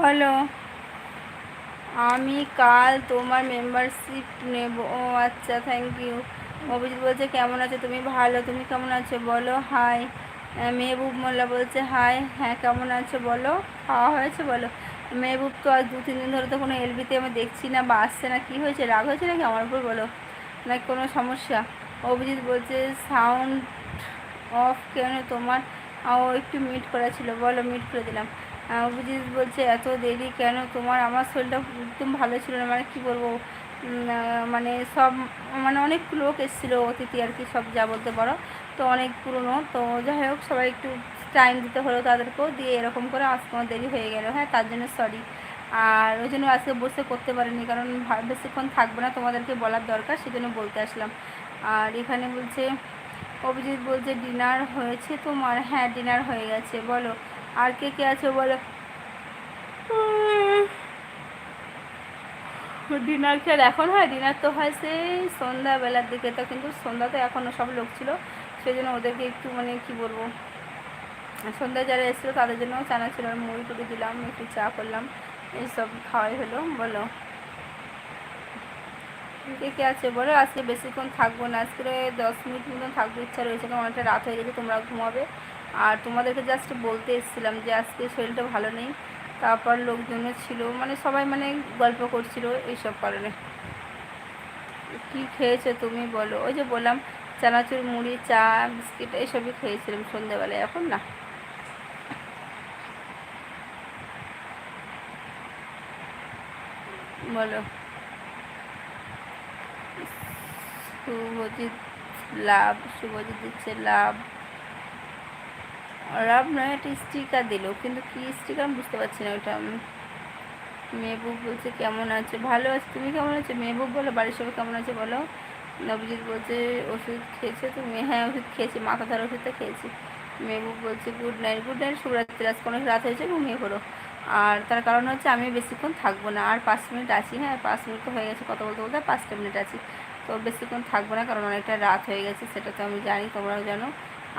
বলো আমি কাল তোমার মেম্বারশিপ নেব। ও আচ্ছা থ্যাংক ইউ অভিজিৎ বলছে, কেমন আছো? তুমি ভালো? তুমি কেমন আছো? বলো হাই মেহবুব মোল্লা বলছে হাই হ্যাঁ কেমন আছো? বলো, খাওয়া হয়েছে? বলো। মেহবুব তো আজ দু তিন দিন ধরে তো কোনো এলবিতে আমি দেখছি না বা আসছে না। কী হয়েছে? রাগ হয়েছে নাকি? আমার উপর বলো। নাকি কোনো সমস্যা? অভিজিৎ বলছে সাউন্ড অফ কেন তোমার? ও একটু মিট করা ছিল। বলো মিট করে দিলাম। অভিজিৎ বলছে, এত দেরি কেন? তোমার, আমার শরীরটা একদম ভালো ছিল না। মানে কী বলব? মানে সব মানে অনেক লোক এসেছিল, অতিথি আর কি, সব যা বলতে পারো। তো অনেক পুরনো। তো যাই হোক, সবাই একটু টাইম দিতে হলো তাদেরকেও। দিয়ে এরকম করে আজকে আমার দেরি হয়ে গেলো। হ্যাঁ তার জন্য সরি আর ওই জন্য আজকে বসে করতে পারিনি, কারণ বেশিক্ষণ থাকব না তোমাদেরকে বলার দরকার, সেজন্য বলতে আসলাম। আর এখানে বলছে, অভিজিৎ বলছে ডিনার হয়েছে তোমার? হ্যাঁ ডিনার হয়ে গেছে, বলো। আর কে কে আছে বলো? ডিনার খেয়াল এখন হয়, ডিনার তো হয় সেই সন্ধ্যাবেলার দিকে তো, কিন্তু সন্ধ্যা তো এখনও সব লোক ছিল সেই জন্য ওদেরকে একটু মানে কি বলব? সন্ধ্যায় যারা এসেছিল তাদের জন্য চানা ছিল মুড়ি টুড়ি দিলাম, একটু চা করলাম, এইসব খাওয়াই হলো, বলো। কে কে আছে বলো? আজকে বেশিক্ষণ থাকব না, আজকে দশ মিনিট মতন থাকব, ইচ্ছা রয়েছে কারণ অনেকটা রাত হয়ে গেছে, তোমরা ঘুমাবে। আর তোমাদেরকে জাস্ট বলতে এসেছিলাম যে আজকে শরীরটা ভালো নেই, তারপর লোকজনও ছিল মানে সবাই মানে গল্প করছিল এইসব কারণে। কী খেয়েছো তুমি বলো? ওই যে বললাম, চানাচুর মুড়ি, চা, বিস্কিট, এইসবই খেয়েছিলাম সন্ধ্যেবেলায়, এখন না। বলো। শুভজিৎ লাভ, শুভজিৎ দিচ্ছে লাভ। লাভ নয় একটা স্টিকার দিল, কিন্তু কি স্টিকার আমি বুঝতে পারছি না ওটা মেহবুব বলছে, কেমন আছে? ভালো আছে, তুমি কেমন আছো? মেহবুব বলো, বাড়ির সবাই কেমন আছে বলো? নবজিৎ বলছে, ওষুধ খেয়েছে তুমি? হ্যাঁ ওষুধ খেয়েছি, মাথা ধর ওষুধটা খেয়েছি। মেহবুব বলছে, গুড নাইট গুড নাইট, শুভরাত্রি আজ কোনো রাত হয়েছে, ঘুমিয়ে পড়ো। আর তার কারণ হচ্ছে আমি বেশিক্ষণ থাকব না, আর পাঁচ মিনিট আছি হ্যাঁ পাঁচ মিনিট তো হয়ে গেছে কথা বলতে বলতে, পাঁচটা মিনিট আছি। তো বেশিক্ষণ থাকব না, কারণ অনেকটা রাত হয়ে গেছে, সেটা তো আমি জানি, তোমরাও জানো।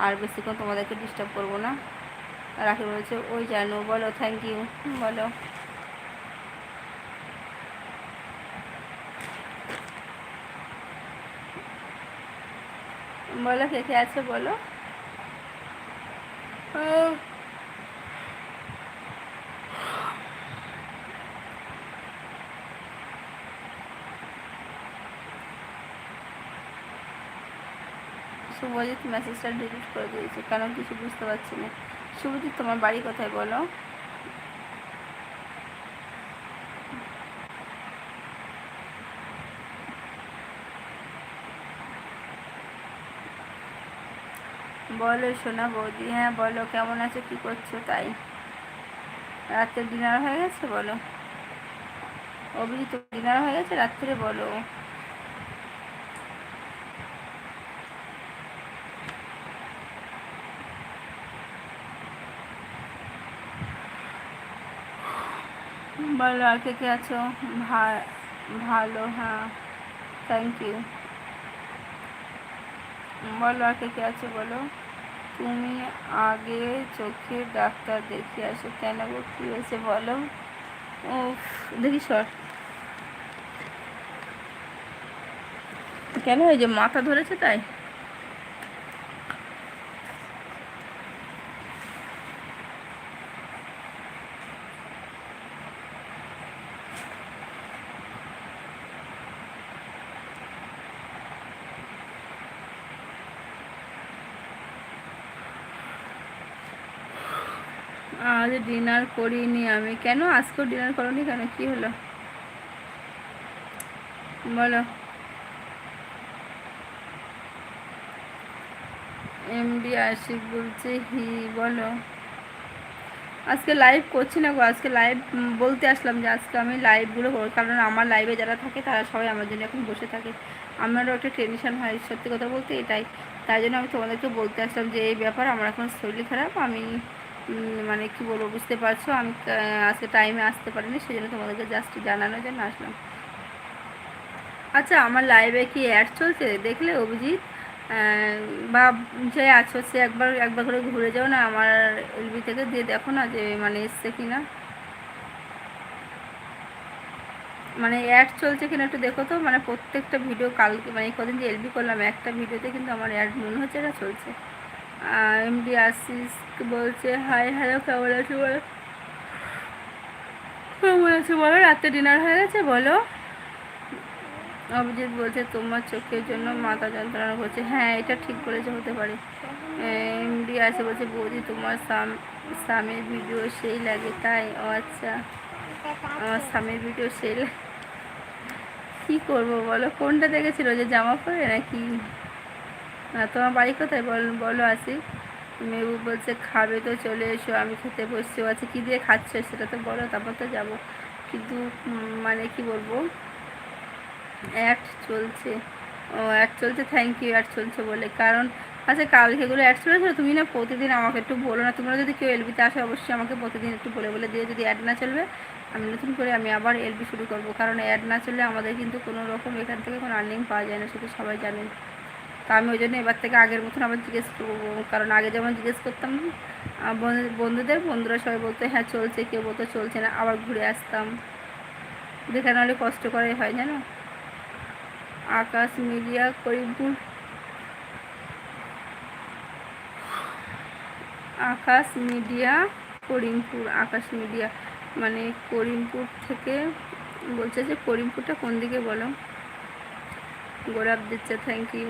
আর বেশিক্ষণ তোমাদেরকে ডিস্টার্ব করব না। রাখি বলছে, ওই জানো, বলো থ্যাংক ইউ বলো। বলো, কে কে আছে, বলো। শুভজিৎ মেসেজটা ডিলিট করে দিয়েছে, কেন কিছু বুঝতে পারছি না। শুভজিৎ, তোমার বাড়ি কোথায় বলো? বলো সোনা বৌদি হ্যাঁ বলো, কেমন আছো, কী করছ, তাই? রাত্রে ডিনার হয়ে গেছে, বলো? অভিজিৎ ডিনার হয়ে গেছে, রাত্রে বলো। বলো আর কে কে আছো? ভালো হ্যাঁ। থ্যাংক ইউ বলো আর কে কে আছো বলো? তুমি আগে চোখের ডাক্তার দেখে আসো কেন গো? কী হয়েছে বলো? ও দেখি সর কেন যে মাথা ধরেছে তাই? আজ ডিনার করিনি আমি। কেন? আজকেও ডিনার করনি কেন? কি হলো? বলো। এমডি আশিক বলছে, হি, বলো। আজকে লাইভ করছি না গো, আজকে লাইভ বলতে আসলাম যে আজকে আমি লাইভগুলো করব, কারণ আমার লাইভে যারা থাকে, তারা সবাই আমার জন্য এখন বসে থাকে। আমারও একটা টেনশন হয়, সত্যি কথা বলতে এটাই। তাই জন্য আমি তোমাদেরকে বলতে আসলাম যে, এই ব্যাপার আমার এখন শরীর খারাপ, আমি মানে কি বলব, বুঝতে পারছ? আমি আজকে টাইমে আসতে পারিনি সেই জন্য তোমাদেরকে জাস্ট জানানোর জন্য আসলাম। আচ্ছা আমার লাইভে কি অ্যাড চলছে? দেখলে অভিজিৎ? বা যে আছো, সে একবার একবার করে ঘুরে যাও না, আমার এলবি থেকে দিয়ে দেখো না যে মানে এসছে কি না মানে অ্যাড চলছে কিনা একটু দেখো তো মানে প্রত্যেকটা ভিডিও কালকে মানে কদিন যে এলবি করলাম, একটা ভিডিওতে কিন্তু আমার অ্যাড মনে হচ্ছে, এটা চলছে। এমডি আশিস বলছে, হাই, হ্যালো, কেমন আছো বলো? কেমন আছো বলো? রাতে ডিনার হয়ে গেছে, বলো। অভিজিৎ বলছে, তোমার চোখের জন্য মাথা যন্ত্রণা করছে। হ্যাঁ এটা ঠিক বলেছে, হতে পারে। এমডি আছে বলছে, বৌদি, তোমার স্বামীর ভিডিও সেই লাগে, তাই? ও আচ্ছা। আমার স্বামীর ভিডিও সেই কী করব বলো? কোনটা দেখেছিল? যে জামা পরে নাকি তোমার বাড়ি কোথায়? বল, বলো আসি। মেবু বলছে, খাবে তো, চলে এসো, আমি খেতে বসছি। আছে কী দিয়ে খাচ্ছ? সেটা তো বলো, তারপর তো যাব। কিন্তু মানে কি বলব? অ্যাড চলছে। ও অ্যাড চলছে থ্যাংক ইউ অ্যাড চলছে বলে। কারণ আচ্ছা কালকেগুলো অ্যাড চলেছিল তুমি না প্রতিদিন আমাকে একটু বলো না। তোমরা যদি কেউ এলবিতে আসে, অবশ্যই আমাকে প্রতিদিন একটু বলে বলে দিয়ে যদি অ্যাড না চলবে, আমি নতুন করে আমি আবার এলবি শুরু করব। কারণ অ্যাড না চললে আমাদের কিন্তু কোনো রকম এখান থেকে কোনো আর্নিং পাওয়া যায় না, সেটা সবাই জানেন। তা আমি ওই জন্য এবার থেকে আগের মতন আবার জিজ্ঞেস কারণ আগে যেমন জিজ্ঞেস করতাম বন্ধুদের, বন্ধুরা সবাই বলতো হ্যাঁ চলছে। কেউ বলতো, চলছে না। আবার ঘুরে আসতাম। দেখে নাহলে কষ্ট করাই হয়, জানো? Akash media Karimpur. Akash media Karimpur, Akash media. মানে করিমপুর থেকে বলছে যে, করিমপুরটা কোন দিকে বলো? গোলাপ দিচ্ছে থ্যাংক ইউ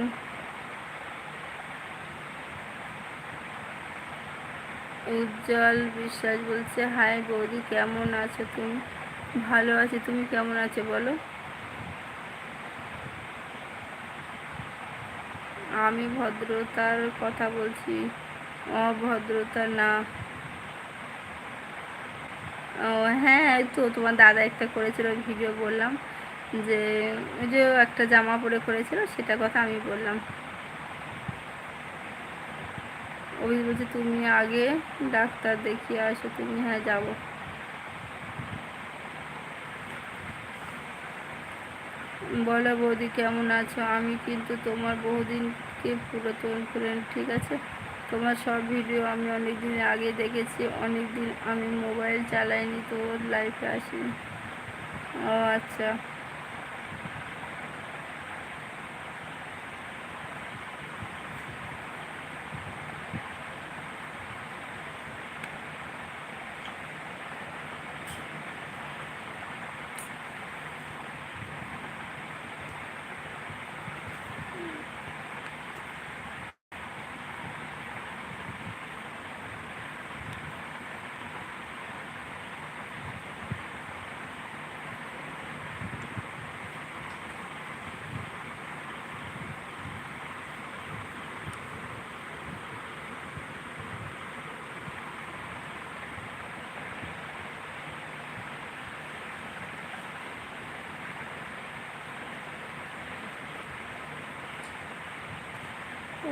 উজ্জ্বল বিশ্বাস বলছে, হাই বৌদি, কেমন আছো তুমি? ভালো আছি, তুমি কেমন আছো বলো? আমি ভদ্রতার কথা বলছি। অভদ্রতা না। ও হ্যাঁ তো, তোমার দাদা একটা করেছিল ভিডিও বললাম যে, ওই যে একটা জামা পরে করেছিল সেটা কথা আমি বললাম। অভিজিৎ বলছে, তুমি আগে ডাক্তার দেখিয়ে আসো, তুমি হ্যাঁ যাব। বলো, বৌদি কেমন আছো? আমি কিন্তু তোমার বহুদিনকে পুরাতন ফ্রেন্ড ঠিক আছে? তোমার সব ভিডিও আমি অনেক দিন আগে দেখেছি অনেক দিন আমি মোবাইল চালাইনি তো লাইফে আসিনি। ও আচ্ছা ও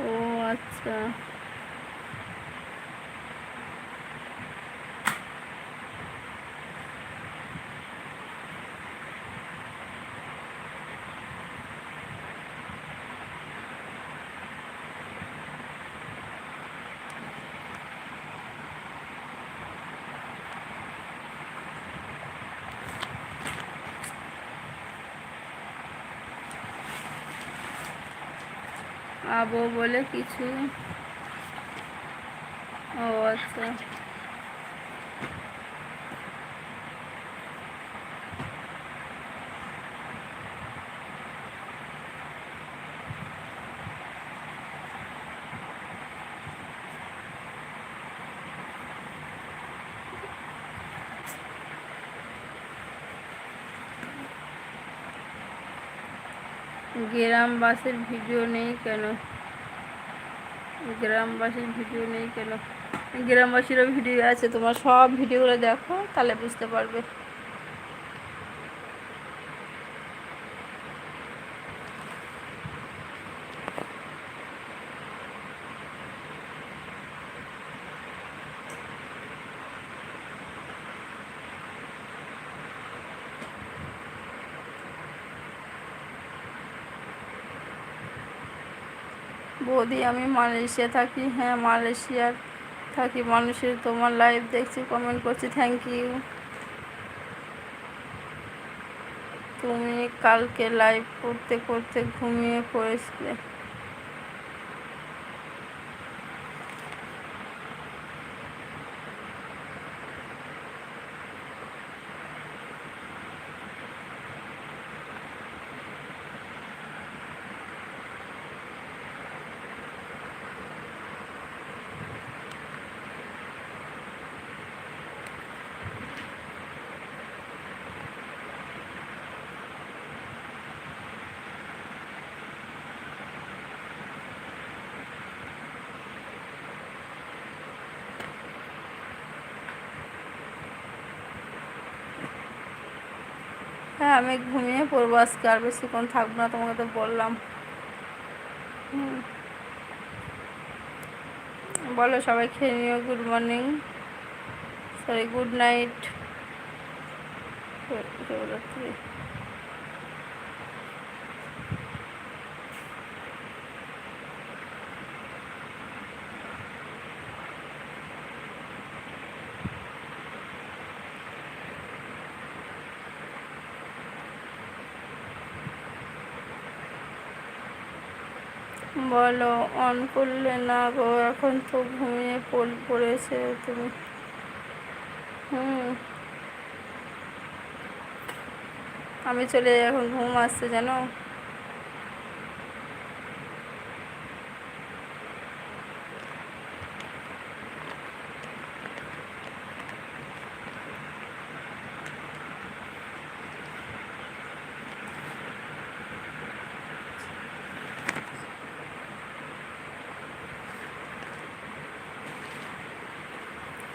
আচ্ছা আবো বলে কিছু। ও আচ্ছা। গ্রামবাসীর ভিডিও নেই কেন? গ্রামবাসীর ভিডিও নেই কেন? গ্রামবাসীরও ভিডিও আছে তোমার সব ভিডিওগুলো দেখো তাহলে বুঝতে পারবে। বৌদি আমি মালয়েশিয়া থাকি। হ্যাঁ মালয়েশিয়ার থাকি। মানুষের তোমার লাইভ দেখছি কমেন্ট করছি থ্যাংক ইউ তুমি কালকে লাইভ করতে করতে ঘুমিয়ে পড়েছিলে। হ্যাঁ আমি ঘুমিয়ে পড়ব আজকে, আর বেশিক্ষণ থাকব না, তোমাকে তো বললাম। বলো সবাই, খেয়ে নিও good morning sorry good night বলো, অন করলে না গো, এখন তো ঘুমিয়ে পড়েছে তুমি। হুম। আমি চলে এখন ঘুম আসছে জানো?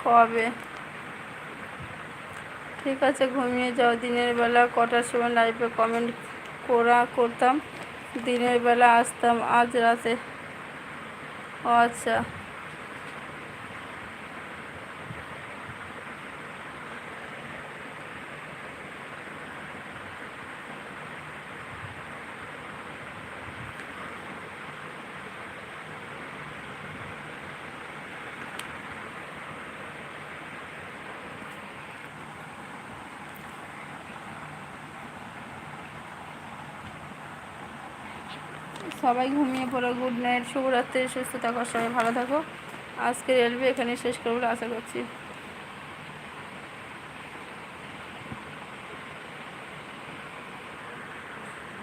কবে ঠিক আছে, ঘুমিয়ে যাও। দিনের বেলা কটার সময় লাইভে কমেন্ট করা করতাম। দিনের বেলা আসতাম আজ রাতে। ও আচ্ছা। সবাই ঘুমিয়ে পড়ো, গুড নাইট, শুভরাত্রি, সুস্থ থাকো, সবাই ভালো থাকো। আজকে রেলওয়ে এখানে শেষ করব, আশা করছি।